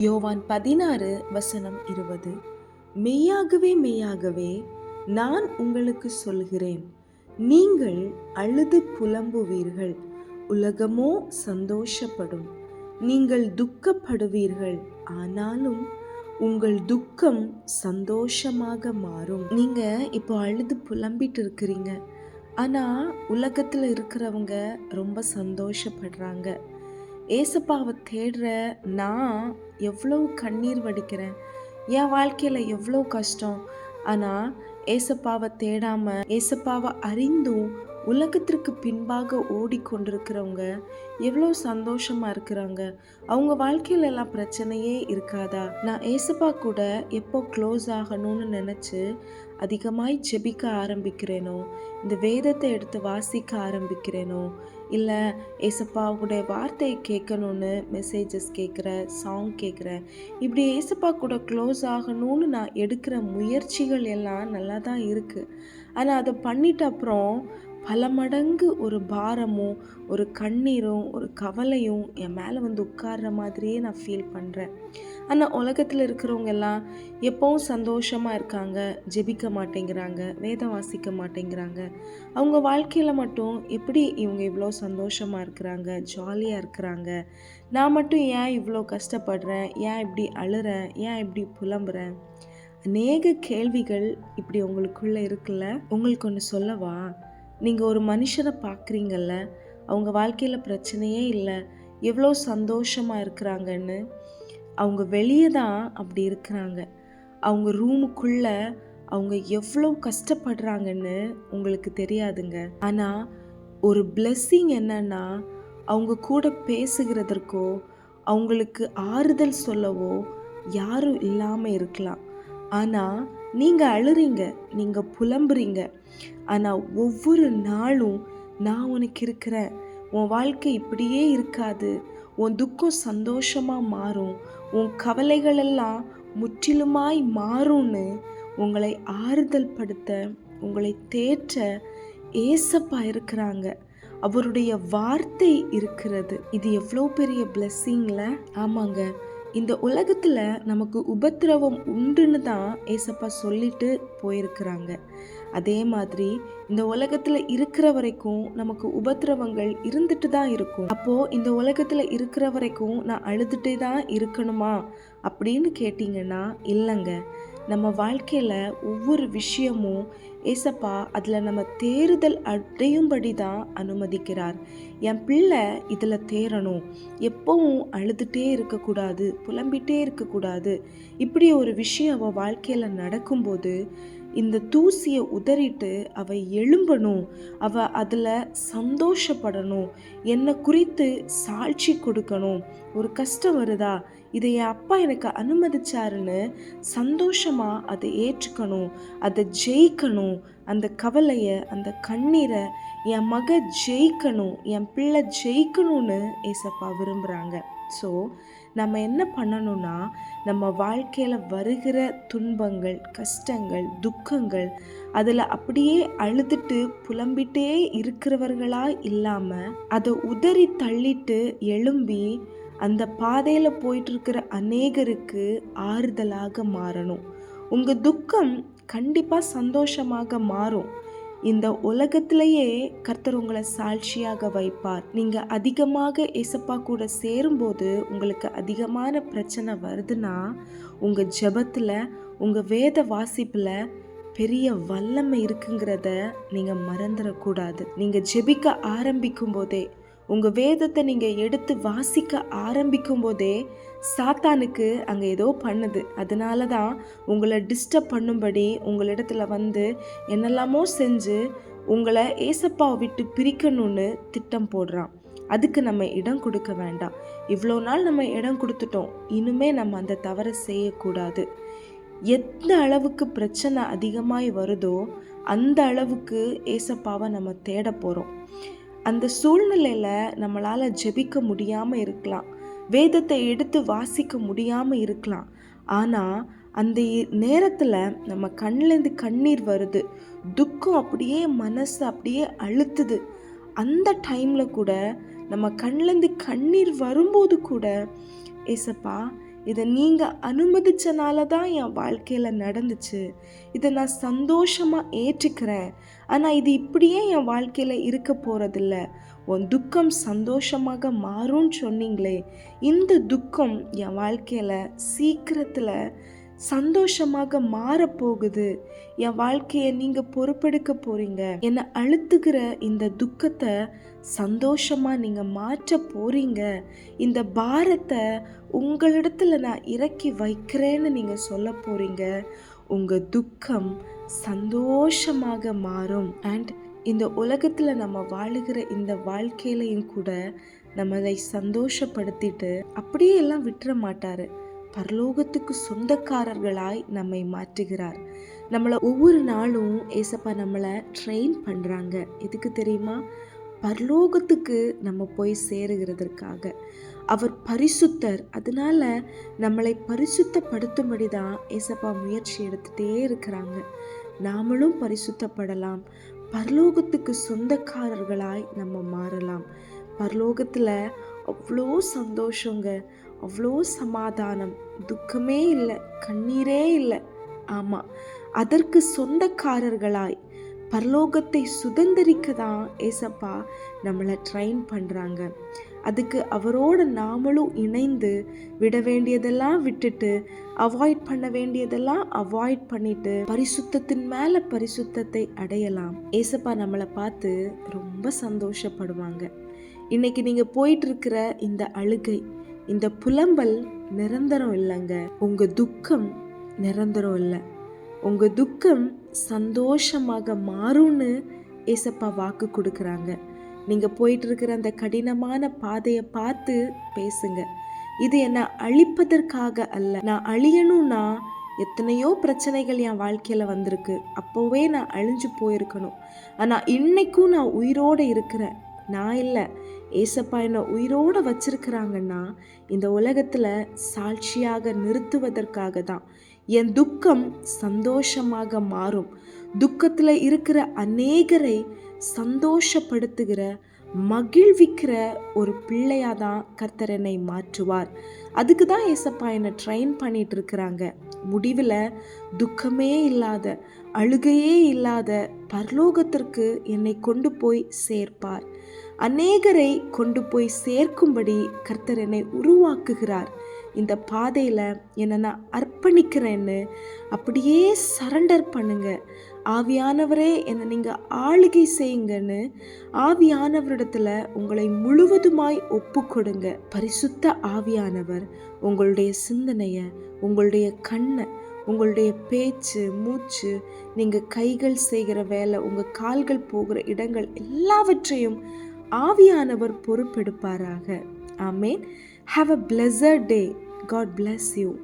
யோவான் பதினாறு வசனம் இருபது. மெய்யாகவே மெய்யாகவே நான் உங்களுக்கு சொல்கிறேன். நீங்கள் அழுது புலம்புவீர்கள். உலகமோ சந்தோஷப்படும். நீங்கள் துக்கப்படுவீர்கள். ஆனாலும் உங்கள் துக்கம் சந்தோஷமாக மாறும். நீங்க இப்போ அழுது புலம்பிட்டு இருக்கிறீங்க. ஆனா உலகத்துல இருக்கிறவங்க ரொம்ப சந்தோஷப்படுறாங்க. ஏசப்பாவை தேடுற நான் எவ்வளவு கண்ணீர் வடிக்கிறேன். என் வாழ்க்கையில் எவ்வளோ கஷ்டம். ஆனால் ஏசப்பாவை தேடாம ஏசப்பாவை அறிந்தும் உலகத்திற்கு பின்பாக ஓடிக்கொண்டிருக்கிறவங்க எவ்வளோ சந்தோஷமா இருக்கிறாங்க. அவங்க வாழ்க்கையில எல்லாம் பிரச்சனையே இருக்காதா? நான் ஏசப்பா கூட எப்போ க்ளோஸ் ஆகணும்னு நினச்சி அதிகமாய் ஜெபிக்க ஆரம்பிக்கிறேனோ இந்த வேதத்தை எடுத்து வாசிக்க ஆரம்பிக்கிறேனோ இல்லை ஏசப்பாவுடைய வார்த்தையை கேட்கணும்னு மெசேஜஸ் கேட்குற சாங் கேட்குற இப்படி ஏசப்பா கூட க்ளோஸ் ஆகணும்னு நான் எடுக்கிற முயற்சிகள் எல்லாம் நல்லா தான் இருக்குது ஆனால் அதை பண்ணிட்ட அப்புறம் பல மடங்கு ஒரு பாரமும் ஒரு கண்ணீரும் ஒரு கவலையும் என் மேலே வந்து உட்கார்ற மாதிரியே நான் ஃபீல் பண்ணுறேன் ஆனால் உலகத்தில் இருக்கிறவங்க எல்லாம் எப்போவும் சந்தோஷமாக இருக்காங்க ஜெபிக்க மாட்டேங்கிறாங்க வேதம் வாசிக்க மாட்டேங்கிறாங்க. அவங்க வாழ்க்கையில் மட்டும் எப்படி இவங்க இவ்வளோ சந்தோஷமாக இருக்கிறாங்க ஜாலியாக இருக்கிறாங்க? நான் மட்டும் ஏன் இவ்வளோ கஷ்டப்படுறேன்? ஏன் இப்படி அழுறேன்? ஏன் இப்படி புலம்புறேன்? அநேக கேள்விகள் இப்படி உங்களுக்குள்ளே இருக்குல்ல? உங்களுக்கு ஒன்று சொல்லவா? நீங்கள் ஒரு மனுஷனை பார்க்குறீங்கல்ல அவங்க வாழ்க்கையில் பிரச்சனையே இல்லை எவ்வளோ சந்தோஷமாக இருக்கிறாங்கன்னு அவங்க வெளியே தான் அப்படி இருக்கிறாங்க. அவங்க ரூமுக்குள்ளே அவங்க எவ்வளோ கஷ்டப்படுறாங்கன்னு உங்களுக்கு தெரியாதுங்க. ஆனால் ஒரு பிளெஸ்ஸிங் என்னன்னா அவங்க கூட பேசுகிறதற்கோ அவங்களுக்கு ஆறுதல் சொல்லவோ யாரும் இல்லாமல் இருக்கலாம். ஆனால் நீங்கள் அழுறீங்க நீங்கள் புலம்புறீங்க. ஆனால் ஒவ்வொரு நாளும் நான் உனக்கு இருக்கிறேன் உன் வாழ்க்கை இப்படியே இருக்காது. உன் துக்கம் சந்தோஷமாக மாறும். உன் கவலைகளெல்லாம் முற்றிலுமாய் மாறும்னு உங்களை ஆறுதல் படுத்த உங்களை தேற்ற ஏசப்பா இருக்கிறாங்க. அவருடைய வார்த்தை இருக்கிறது. இது எவ்வளோ பெரிய பிளெஸ்ஸிங்கில் ஆமாங்க. இந்த உலகத்தில் நமக்கு உபத்திரவம் உண்டுன்னு தான் ஏசப்பா சொல்லிட்டு போயிருக்கிறாங்க. அதே மாதிரி இந்த உலகத்தில் இருக்கிற வரைக்கும் நமக்கு உபத்திரவங்கள் இருந்துட்டு தான் இருக்கும். அப்போது இந்த உலகத்தில் இருக்கிற வரைக்கும் நான் அழுதுகிட்டே தான் இருக்கணுமா? அப்படின்னு கேட்டிங்கன்னா இல்லைங்க. நம்ம வாழ்க்கையில் ஒவ்வொரு விஷயமும் ஏசப்பா அதில் நம்ம தேறுதல் அடையும்படி தான் அனுமதிக்கிறார். என் பிள்ளை இதில் தேரணும் எப்பவும் அழுதுகிட்டே இருக்கக்கூடாது புலம்பிகிட்டே இருக்கக்கூடாது. இப்படி ஒரு விஷயம் அவள் வாழ்க்கையில் நடக்கும்போது இந்த தூசியை உதறிட்டு அவ எழும்பணும் அவ அதில் சந்தோஷப்படணும் என்னை குறித்து சாட்சி கொடுக்கணும். ஒரு கஷ்டம் வருதா? இதை என் அப்பா எனக்கு அனுமதிச்சாருன்னு சந்தோஷமாக அதை ஏற்றுக்கணும் அதை ஜெயிக்கணும். அந்த கவலையை அந்த கண்ணீரை என் மக ஜெயிக்கணும் என் பிள்ளை ஜெயிக்கணும்னு ஏசப்பா விரும்புகிறாங்க ஸோ நம்ம என்ன பண்ணணும்னா நம்ம வாழ்க்கையில் வருகிற துன்பங்கள் கஷ்டங்கள் துக்கங்கள் அதில் அப்படியே அழுதுட்டு புலம்பிட்டே இருக்கிறவர்களாக இல்லாமல் அதை உதறி தள்ளிட்டு எழும்பி அந்த பாதையில் போயிட்டுருக்கிற அநேகருக்கு ஆறுதலாக மாறணும். உங்கள் துக்கம் கண்டிப்பாக சந்தோஷமாக மாறும். இந்த உலகத்திலேயே கர்த்தர் உங்களை சாட்சியாக வைப்பார். நீங்கள் அதிகமாக இசப்பா கூட சேரும்போது உங்களுக்கு அதிகமான பிரச்சனை வருதுன்னா உங்கள் ஜெபத்தில் உங்கள் வேத வாசிப்பில் பெரிய வல்லமை இருக்குங்கிறத நீங்கள் மறந்துடக்கூடாது. நீங்கள் ஜெபிக்க ஆரம்பிக்கும் போதே உங்கள் வேதத்தை நீங்கள் எடுத்து வாசிக்க ஆரம்பிக்கும் போதே சாத்தானுக்கு அங்கே ஏதோ பண்ணுது. அதனால தான் உங்களை டிஸ்டர்ப் பண்ணும்படி உங்களிடத்துல வந்து என்னெல்லாமோ செஞ்சு உங்களை ஏசப்பாவை விட்டு பிரிக்கணும்னு திட்டம் போடுறான். அதுக்கு நம்ம இடம் கொடுக்க வேண்டாம். இவ்வளோ நாள் நம்ம இடம் கொடுத்துட்டோம். இனிமே நம்ம அந்த தவறை செய்யக்கூடாது. எந்த அளவுக்கு பிரச்சனை அதிகமாய் வருதோ அந்த அளவுக்கு ஏசப்பாவை நம்ம தேட போகிறோம் அந்த சூழ்நிலையில் நம்மளால் ஜெபிக்க முடியாமல் இருக்கலாம். வேதத்தை எடுத்து வாசிக்க முடியாமல் இருக்கலாம். ஆனால் அந்த நேரத்தில் நம்ம கண்ணிலேருந்து கண்ணீர் வருது. துக்கம் அப்படியே மனசு அப்படியே அழுத்துது. அந்த டைமில் கூட நம்ம கண்ணிலேருந்து கண்ணீர் வரும்போது கூட ஏசப்பா இதை நீங்கள் அனுமதிச்சனால தான் என் வாழ்க்கையில் நடந்துச்சு. இதை நான் சந்தோஷமாக ஏற்றுக்கிறேன். ஆனால் இது இப்படியே என் வாழ்க்கையில் இருக்க போகிறதில்ல உன் துக்கம் சந்தோஷமாக மாறும்னு சொன்னீங்களே. இந்த துக்கம் என் வாழ்க்கையில் சீக்கிரத்தில் சந்தோஷமாக மாறப்போகுது என் வாழ்க்கையை நீங்கள் பொறுப்பெடுக்க போறீங்க. என்னை அழுத்துகிற இந்த துக்கத்தை சந்தோஷமாக நீங்கள் மாற்ற போறீங்க. இந்த பாரத்தை உங்களிடத்துல நான் இறக்கி வைக்கிறேன்னு நீங்கள் சொல்ல போறீங்க. உங்கள் துக்கம் சந்தோஷமாக மாறும். அண்ட் இந்த உலகத்தில் நம்ம வாழுகிற இந்த வாழ்க்கையிலையும் கூட நம்மளை சந்தோஷப்படுத்திட்டு அப்படியே எல்லாம் விட்டுற மாட்டாரு. பரலோகத்துக்கு சொந்தக்காரர்களாய் நம்மை மாற்றுகிறார். நம்மளை ஒவ்வொரு நாளும் ஏசப்பா நம்மளை ட்ரெயின் பண்ணுறாங்க எதுக்கு தெரியுமா? பரலோகத்துக்கு நம்ம போய் சேருகிறதற்காக. அவர் பரிசுத்தர். அதனால நம்மளை பரிசுத்தப்படுத்தும்படி தான் ஏசப்பா முயற்சி எடுத்துகிட்டே இருக்கிறாங்க. நாமளும் பரிசுத்தப்படலாம். பரலோகத்துக்கு சொந்தக்காரர்களாய் நம்ம மாறலாம். பரலோகத்தில் அவ்வளோ சந்தோஷங்க. அவ்வளோ சமாதானம். துக்கமே இல்லை. கண்ணீரே இல்லை. ஆமாம் அதற்கு சொந்தக்காரர்களாய் பரலோகத்தை சுதந்திரிக்க தான் ஏசப்பா நம்மளை ட்ரெயின் பண்ணுறாங்க அதுக்கு அவரோட நாமளும் இணைந்து விட வேண்டியதெல்லாம் விட்டுட்டு அவாய்ட் பண்ண வேண்டியதெல்லாம் அவாய்ட் பண்ணிட்டு பரிசுத்தத்தின் மேலே பரிசுத்தத்தை அடையலாம். ஏசப்பா நம்மளை பார்த்து ரொம்ப சந்தோஷப்படுவாங்க. இன்னைக்கு நீங்க போயிட்டு இருக்கிற இந்த அழுகை இந்த புலம்பல் நிரந்தரம் இல்லைங்க. உங்க துக்கம் நிரந்தரம் இல்லை. உங்க துக்கம் சந்தோஷமாக மாறும்னு ஏசப்பா வாக்கு கொடுக்குறாங்க. நீங்க போயிட்டு இருக்கிற அந்த கடினமான பாதையை பார்த்து பேசுங்க. இது என்னை அழிப்பதற்காக அல்ல. நான் அழியணும்னா எத்தனையோ பிரச்சனைகள் என் வாழ்க்கையில் வந்திருக்கு. அப்போவே நான் அழிஞ்சு போயிருக்கணும். ஆனால் இன்னைக்கும் நான் உயிரோடு இருக்கிறேன். நான் இல்லை. ஏசப்பா என்னை உயிரோடு வச்சிருக்கிறாங்கன்னா இந்த உலகத்தில் சாட்சியாக நிறுத்துவதற்காக தான். என் துக்கம் சந்தோஷமாக மாறும். துக்கத்தில் இருக்கிற அநேகரை சந்தோஷப்படுத்துகிற மகிழ்விக்கிற ஒரு பிள்ளையாக தான் கர்த்தர் என்னை மாற்றுவார். அதுக்கு தான் ஏசப்பா என்னை ட்ரெயின் பண்ணிட்டு இருக்கிறாங்க. முடிவில் துக்கமே இல்லாத அழுகையே இல்லாத பரலோகத்திற்கு என்னை கொண்டு போய் சேர்ப்பார். அநேகரை கொண்டு போய் சேர்க்கும்படி கர்த்தர் என்னை உருவாக்குகிறார். இந்த பாதையில் என்னை நான் அர்ப்பணிக்கிறேன்னு அப்படியே சரண்டர் பண்ணுங்க. ஆவியானவரே என்னை நீங்கள் ஆளுகை செய்யுங்கன்னு ஆவியானவரிடத்தில் உங்களை முழுவதுமாய் ஒப்பு கொடுங்க பரிசுத்த ஆவியானவர் உங்களுடைய சிந்தனையை உங்களுடைய கண்ணை உங்களுடைய பேச்சு மூச்சு நீங்கள் கைகள் செய்கிற வேலை உங்கள் கால்கள் போகிற இடங்கள் எல்லாவற்றையும் ஆவியானவர் பொறுப்பெடுப்பாராக. ஆமேன். Have a pleasure day God bless you